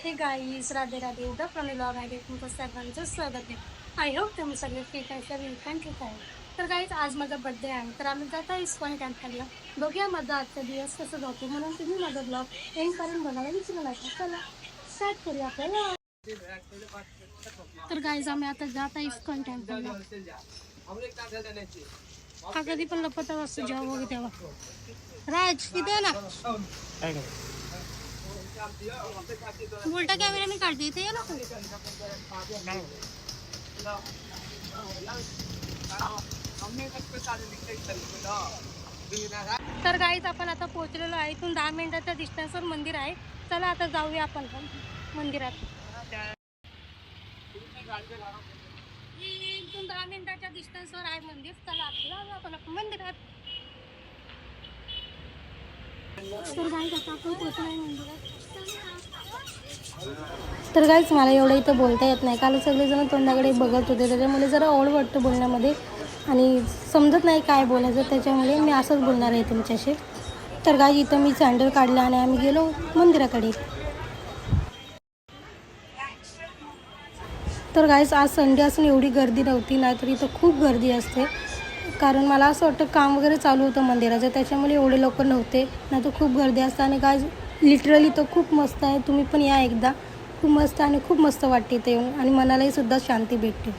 हे गाईज राधे राधे उद्या प्रणिलॉग आहे तुमचं सर्वांचं स्वागत आहे आय होप तुम्ही सगळे फिट आहे सगळे पण ठीक आहे तर गाईज आज माझा बड्डे आहे तर आम्ही जातो इस्कॉन कॅम्पला बघूया माझा आजचा दिवस कसं जातो म्हणून तुम्ही माझा ब्लॉग एंड करून बघायला विसरू नका चला स्टार्ट करूया आपल्याला तर गाईज आम्ही आता जाता आहे इस्कॉन टेम्पलला हा कधी पण लपत असतो जेव्हा बघू तेव्हा राज किती ना। उलटा कॅमेऱ्याने काढते इथे ये ना तर गाईच आपण आता पोहोचलेलो आहे. इथून दहा मिनिटाच्या डिस्टन्सवर मंदिर आहे. चला आता जाऊया आपण पण मंदिरात. इथून दहा मिनिटाच्या डिस्टन्सवर आहे मंदिर. चला आपल्याला जाऊया आपण मंदिरात. तर काहीच मला एवढं इथं बोलता येत नाही. काल सगळेजण तोंडाकडे बघत होते. त्याच्यामुळे जरा ओढ वाटतं बोलण्यामध्ये. आणि समजत नाही काय बोलायचं. त्याच्यामुळे मी असंच बोलणार आहे तुमच्याशी. तर काय इथं मी सँडल काढला आणि आम्ही गेलो मंदिराकडे. तर गायच आज संडे असून एवढी गर्दी नव्हती. नाहीतर इथं खूप गर्दी असते. कारण मला असं वाटतं काम वगैरे चालू होतं मंदिराचं त्याच्यामुळे एवढे लोक नव्हते. नाही तर खूप गर्दी असते आणि काय लिटरली तो खूप मस्त आहे. तुम्ही पण या एकदा. खूप मस्त आणि खूप मस्त वाटते इथे येऊन. आणि मनालाही सुद्धा शांती भेटते.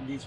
बीच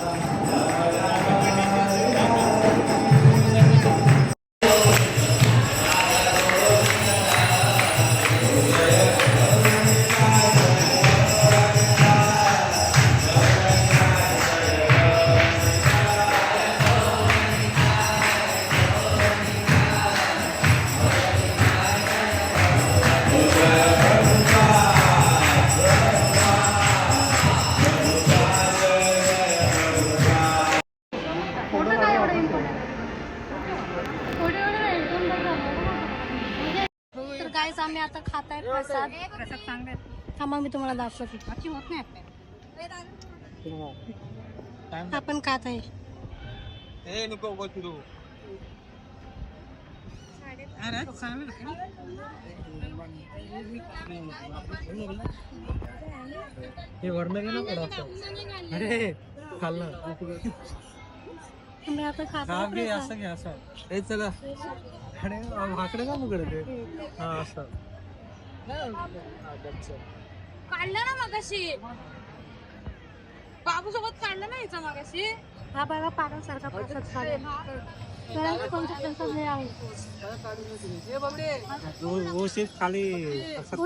आहे प्रसाद. प्रसाद चांगला थांबा मी तुम्हाला दाखवते. होत नाही आपण खात आहे. ए नको हे वरनं गेलं पडा अरे खाल्लं आता खात घे. असं घे असं. ए चला. अरे हाकडे का मुकडे ते? हा असं. काढलं ना मगाशी. बाबू सोबत काढलं ना हिचा मगाशी. हा तर कोणता प्रसाद हे वो वो सिर्फ खाली. खात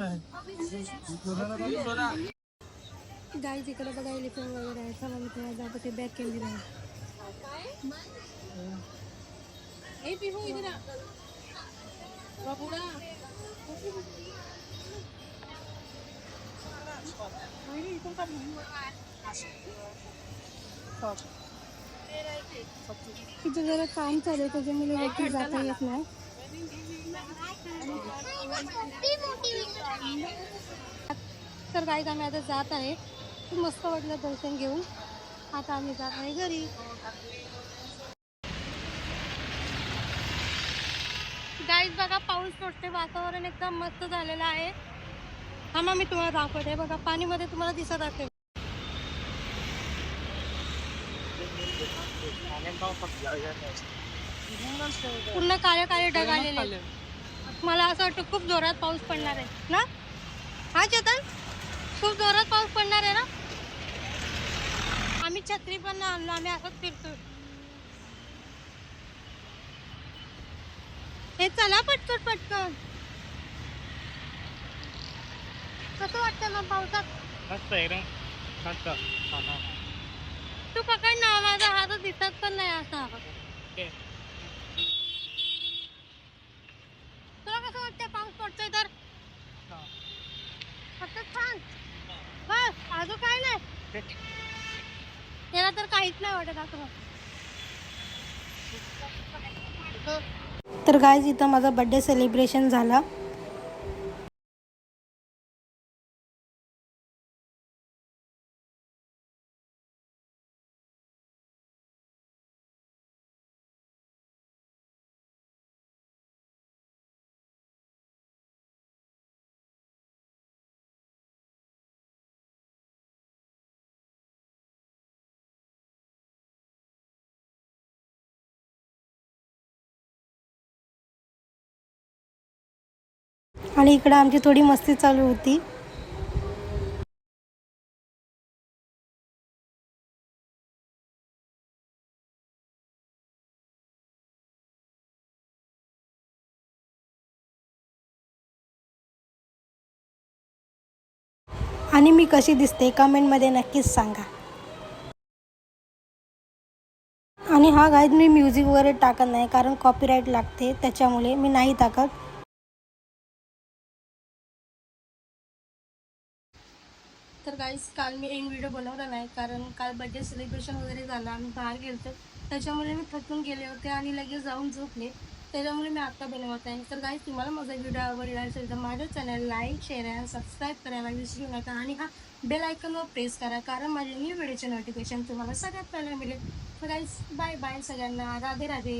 आहे गाईज इकडे बघा इलेक्ट्रॉन वगैरे आहे चला मी तुम्हाला दाखवते बॅग केली आहे. ए पिहू बाबूला तिथे जरा काम चालू आहे त्याच्यामुळे वरती जाता येत नाही. तर गाईज आम्ही आता जात आहे खूप मस्त वाटलं दर्शन घेऊन. आता आम्ही जात आहे घरी. गाईज बघा पाऊस पडते वातावरण एकदम मस्त झालेलं आहे. हा मग मी तुम्हाला दाखवते. बघा पाणीमध्ये तुम्हाला दिसत असेल पूर्ण काळे काळे ढग आलेले. मला असं वाटतं खूप जोरात पाऊस पडणार आहे ना? हा चेतन? खूप जोरात पाऊस पडणार आहे ना? आम्ही छत्री पण आणलो आम्ही असंच फिरतो हे चला पटकन पटकन. कसं वाटतं मग पावसात? मस्त एकदम. मस्त. तू पकड ना माझा हात दिसत पण नाही असा. तुला कसं वाटतं पाऊस पडतोय तर? फक्त छान. बस अजून काय नाही? त्याला तर काहीच नाही वाटत असं. तर गायज इथं माझा बड्डे सेलिब्रेशन झाला. आणि इकडं आमची थोडी मस्ती चालू होती. आणि मी कशी दिसते कमेंटमध्ये नक्कीच सांगा. आणि हा गाईज मी म्युझिक वगैरे टाकत नाही कारण कॉपीराईट लागते त्याच्यामुळे मी नाही टाकत. तर गाईस काल मी एक व्हिडिओ बनवला नाही कारण काल बड्डे सेलिब्रेशन वगैरे झालं आम्ही बाहेर गेलो त्याच्यामुळे मी थकून गेले होते आणि लगेच जाऊन झोपले. त्याच्यामुळे मी आत्ता बनवत आहे. तर गाईस तुम्हाला माझा व्हिडिओ आवडला असेल तर माझ्या चॅनल लाईक शेअर आणि सबस्क्राईब करायला विसरू नका. आणि हा बेल आयकनवर प्रेस करा कारण माझे न्यू व्हिडिओचे नोटिफिकेशन तुम्हाला सगळ्यात पहिला मिळेल. तर गाईस बाय बाय सगळ्यांना. राधे राधे